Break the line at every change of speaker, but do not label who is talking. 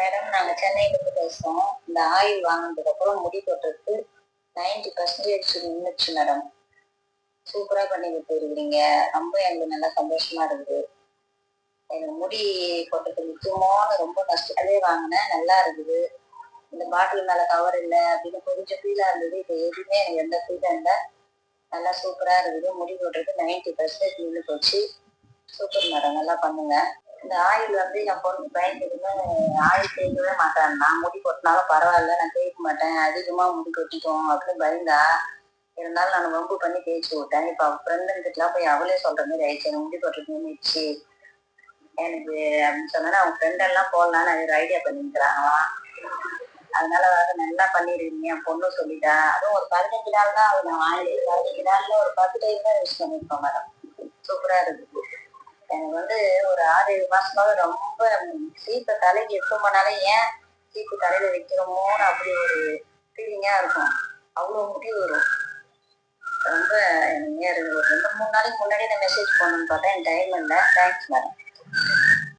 Madam நாங்கள் சென்னையிலேருந்து பேசுகிறோம் இந்த ஆயில் வாங்கினதுக்கு அப்புறம் முடி கொட்டுறதுக்கு நைன்டி பர்சன்டேஜ் நின்றுச்சு மேடம் சூப்பராக பண்ணி கொடுத்துருக்கீங்க ரொம்ப எங்களுக்கு நல்லா சந்தோஷமா இருக்குது. எனக்கு முடி கொட்டுறதுக்கு நிச்சயமான ரொம்ப கஷ்டத்திலே வாங்கினேன். நல்லா இருக்குது. இந்த பாட்டில் மேலே கவர் இல்லை அப்படின்னு கொஞ்சம் ஃபீலாக இருந்தது. இப்போ எதுவுமே எனக்கு எந்த ஃபீலாக இல்லை. நல்லா சூப்பராக இருக்குது. முடி கொட்டுறதுக்கு நைன்டி பர்சன்டேஜ் நின்று போச்சு. சூப்பர் மேடம் நல்லா பண்ணுங்க. இந்த ஆயில் வந்து என் பொண்ணு பயந்துக்குன்னு ஆயில் தேய்க்கவே மாட்டேன் நான் முடி கொட்டினாலும் பரவாயில்ல நான் தேய்க்க மாட்டேன் அதிகமா முடி கொட்டிக்கும் அப்படின்னு பயந்தா இருந்தாலும் நான் வம்பு பண்ணி தேய்ச்சி விட்டேன். இப்போ அவள் ஃப்ரெண்டுங்கிட்டலாம் போய் அவளே சொல்ற மாதிரி ஆயிடுச்சு. எனக்கு முடி கொட்டுறது நின்றுச்சு எனக்கு அப்படின்னு சொன்னா அவங்க ஃப்ரெண்ட் எல்லாம் போடலான்னு அது ஒரு ஐடியா பண்ணிக்கிறாங்களாம் அதனால வந்து நல்லா பண்ணிருக்கீங்க என் பொண்ணு சொல்லிட்டா. அதுவும் ஒரு பதினஞ்சு நாள் தான் அவள் நான் வாங்கி பதினஞ்சு நாள்ல ஒரு பத்து டைம் தான் யூஸ் பண்ணிருக்கோம் மேடம் சூப்பரா இருக்குது எனக்கு வந்து ஒரு ஆறு ஏழு மாசமாக ரொம்ப சீப்பை தலைக்கு எப்போ போனாலே ஏன் சீப்பு தலையில வைக்கிறோமோன்னு அப்படி ஒரு ஃபீலிங்கா இருக்கும். அவ்வளோ முடி வரும். ரொம்ப எனக்கு ஒரு ரெண்டு மூணு நாளைக்கு முன்னாடி நான் மெசேஜ் பண்ணணும்னு பார்த்தேன் என் டைம் இல்லை. Thanks madam